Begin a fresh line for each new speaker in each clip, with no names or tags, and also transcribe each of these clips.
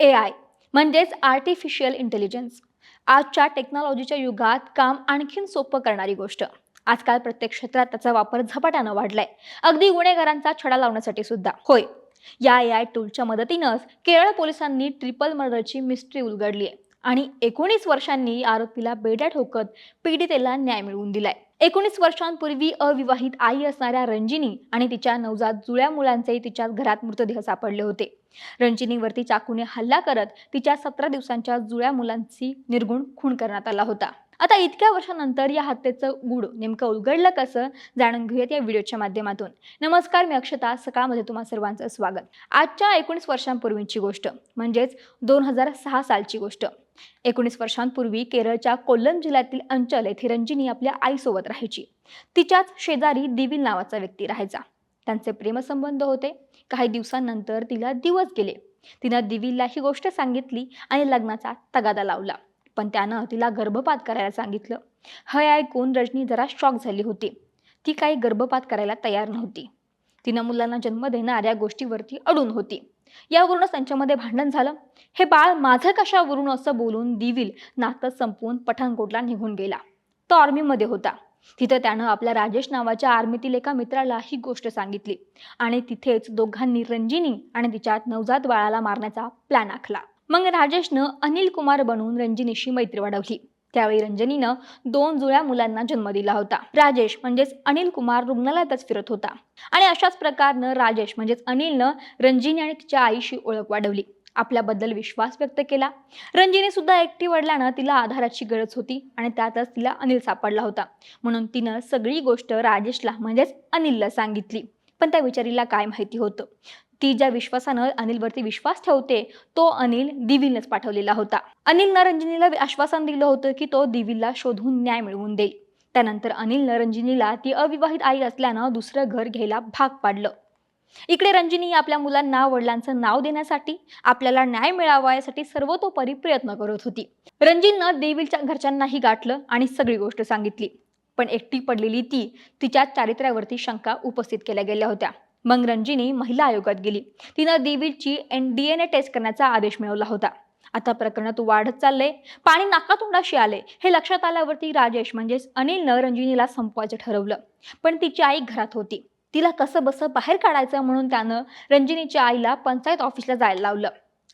ए I म्हणजेच artificial intelligence आजच्या टेक्नॉलॉजीच्या युगात काम आणखीन सोपं करणारी गोष्ट. आजकाल प्रत्येक क्षेत्रात त्याचा वापर झपाट्यानं वाढलाय. अगदी गुन्हेगारांचा छडा लावण्यासाठी सुद्धा. होय. या ए आय टूलच्या मदतीनंच केरळ पोलिसांनी ट्रिपल मर्डरची मिस्ट्री उलगडली आहे आणि एकोणीस वर्षांनी आरोपीला बेड्या ठोकत पीडितेला न्याय मिळवून दिलाय. एकोणीस वर्षांपूर्वी अविवाहित आई असणाऱ्या रंजिनी आणि तिच्या नवजात जुळ्या मुलांचे तिच्या घरात मृतदेह सापडले होते. रंजिनीवरती चाकूने हल्ला करत तिच्या सतरा दिवसांच्या जुळ्या मुलांची निर्गुण खून करण्यात आला होता. आता इतक्या वर्षानंतर या हत्येचं गूढ नेमकं उलगडलं कसं जाणून घेऊयात या व्हिडिओच्या माध्यमातून. नमस्कार मी अक्षता. सकाळमध्ये तुम्हा सर्वांचं स्वागत. आजच्या एकोणीस वर्षांपूर्वीची गोष्ट म्हणजेच दोन हजार सहा सालची गोष्ट. एकोणीस वर्षांपूर्वी केरळच्या कोल्लम जिल्ह्यातील अंचल येथे रंजिनी आपल्या आईसोबत राहायची. तिच्याच शेजारी दिविल नावाचा व्यक्ती राहायचा. त्यांचे प्रेमसंबंध होते. काही दिवसांनंतर तिला दिवस गेले. तिनं दिविलला ही गोष्ट सांगितली आणि लग्नाचा तगादा लावला. पण त्यानं तिला गर्भपात करायला सांगितलं. हे ऐकून रजनी जरा शॉक झाली होती. ती काही गर्भपात करायला तयार नव्हती. तिनं मुलांना जन्म देणाऱ्या गोष्टीवरती अडून होती. यावरूनच त्यांच्यामध्ये भांडण झालं. हे बाळ माझं कशावरून असं बोलून दिविल? नातं संपवून पठाणकोटला निघून गेला. तो आर्मीमध्ये होता. तिथं त्यानं आपल्या राजेश नावाच्या आर्मीतील एका मित्राला ही गोष्ट सांगितली. आणि तिथेच दोघांनी रंजिनी आणि तिच्या नवजात बाळाला मारण्याचा प्लॅन आखला. मग राजेशनं अनिल कुमार बनून रंजिनीशी मैत्री वाढवली. त्यावेळी रंजनीनं दोन जुळ्या मुलांना जन्म दिला होता. राजेश म्हणजेच अनिल कुमार रुग्णालयातच फिरत होता. आणि अशाच प्रकारनं राजेश म्हणजेच अनिलनं रंजिनी आणि तिच्या आईशी ओळख वाढवली. आपल्याबद्दल विश्वास व्यक्त केला. रंजिनी सुद्धा एकटी वडल्यानं तिला आधाराची गरज होती आणि त्यातच तिला अनिल सापडला होता. म्हणून तिनं सगळी गोष्ट राजेशला म्हणजेच अनिलला सांगितली. पण त्या विचारीला काय माहिती होतं? ती ज्या विश्वासानं अनिलवरती विश्वास ठेवते तो अनिल दिविलनेच पाठवलेला होता. अनिलनं रंजनीला आश्वासन दिलं होतं की तो दिविलला शोधून न्याय मिळवून देईल. त्यानंतर अनिलनं रंजिनीला ती अविवाहित आई असल्यानं दुसरं घर घ्यायला भाग पाडलं. इकडे रंजनी आपल्या मुलांना वडिलांचं नाव देण्यासाठी आपल्याला न्याय मिळावा यासाठी सर्वतोपरी प्रयत्न करत होती. रंजिननं देवीलच्या घरच्यांनाही गाठलं आणि सगळी गोष्ट सांगितली. पण एकटी पडलेली ती तिच्या चारित्र्यावरती शंका उपस्थित केल्या गेल्या होत्या. मग रंजिनी महिला आयोगात गेली. तिनं देवीची N D N A test करण्याचा आदेश मिळवला होता. आता प्रकरणात वाढत चाललंय. पाणी नाकातोंडाशी आले. हे लक्षात आल्यावरती राजेश म्हणजेच अनिलनं रंजिनीला संपवायचं ठरवलं. पण तिची आई घरात होती. तिला कसं बसं बाहेर काढायचं म्हणून त्यानं रंजिनीच्या आईला पंचायत ऑफिसला जायला लावलं.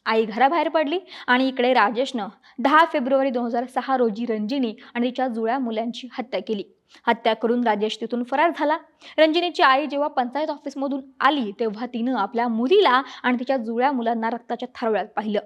आई घराबाहेर पडली आणि इकडे राजेशनं दहा फेब्रुवारी दोन हजार सहा रोजी रंजिनी आणि तिच्या जुळ्या मुलांची हत्या केली. हत्या करून राजेश तिथून फरार झाला. रंजिनीची आई जेव्हा पंचायत ऑफिसमधून आली तेव्हा तिनं आपल्या मुलीला आणि तिच्या जुळ्या मुलांना रक्ताच्या थारोळ्यात पाहिलं.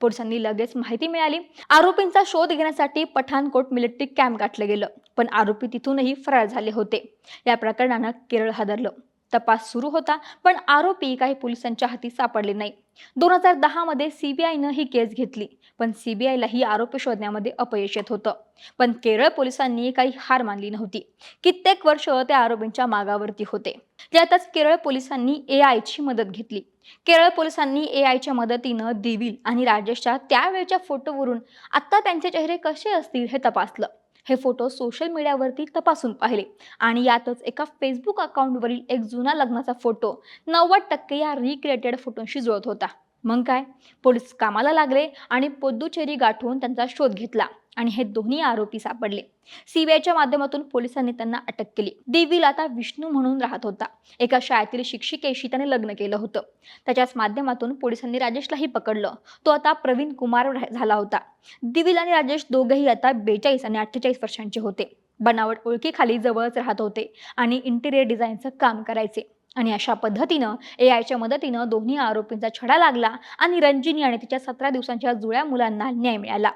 पोलिसांनी लगेच माहिती मिळाली. आरोपींचा शोध घेण्यासाठी पठाणकोट मिलिटरी कॅम्प गाठलं गेलं पण आरोपी तिथूनही फरार झाले होते. या प्रकरणानं केरळ हादरलं. तपास सुरू होता पण आरोपी काही पोलिसांच्या हाती सापडले नाही. दोन हजार दहा मध्ये सीबीआयनं ही केस घेतली पण सीबीआयला ही आरोपी शोधण्यामध्ये अपयश येत होतं. पण केरळ पोलिसांनी काही हार मानली नव्हती. कित्येक वर्ष त्या आरोपींच्या मागावरती होते. त्यातच केरळ पोलिसांनी ए आयची मदत घेतली. केरळ पोलिसांनी ए आयच्या मदतीनं दिवील आणि राजेशच्या त्यावेळच्या फोटोवरून आता त्यांचे चेहरे कसे असतील हे तपासलं. हे फोटो सोशल मीडियावरती तपासून पाहिले. आणि यातच एका फेसबुक अकाउंटवरील एक जुना लग्नाचा फोटो नव्वद टक्के या रिक्रिएटेड फोटोंशी जुळत होता. मग काय? पोलीस कामाला लागले आणि पोद्दुचेरी गाठून त्यांचा शोध घेतला. आणि हे दोन्ही आरोपी सापडले. सीबीआयच्या माध्यमातून पोलिसांनी त्यांना अटक केली. देवील आता विष्णू म्हणून राहत होता. एका शाळेतील शिक्षिकेशी त्याने लग्न केलं होतं. त्याच्याच माध्यमातून पोलिसांनी राजेशलाही पकडलं. तो आता प्रवीण कुमार झाला होता. दिविल आणि राजेश दोघेही आता बेचाळीस आणि अठ्ठेचाळीस वर्षांचे होते. बनावट ओळखीखाली जवळच राहत होते आणि इंटिरियर डिझाईनचं काम करायचे. आणि अशा पद्धतीनं ए आयच्या मदतीनं दोन्ही आरोपींचा छडा लागला आणि रंजिनी आणि तिच्या सतरा दिवसांच्या जुळ्या मुलांना न्याय मिळाला.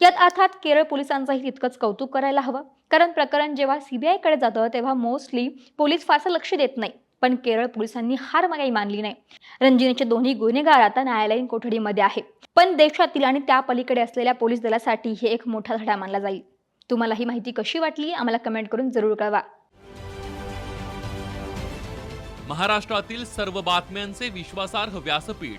यात अर्थात केरळ पोलिसांचंही तितकंच कौतुक करायला हवं. कारण प्रकरण जेव्हा सीबीआयकडे जातं तेव्हा मोस्टली पोलीस फारसं लक्ष देत नाही. पण केरळ पोलिसांनी हार मगाई मानली नाही. रंजिनीचे दोन्ही गुन्हेगार आता न्यायालयीन कोठडीमध्ये आहे. पण देशातील आणि त्या पलीकडे असलेल्या पोलीस दलासाठी हे एक मोठा धडा मानला जाईल. तुम्हाला ही माहिती कशी वाटली आम्हाला कमेंट करून जरूर कळवा.
महाराष्ट्रातील सर्व बातम्यांचे विश्वासार्ह व्यासपीठ.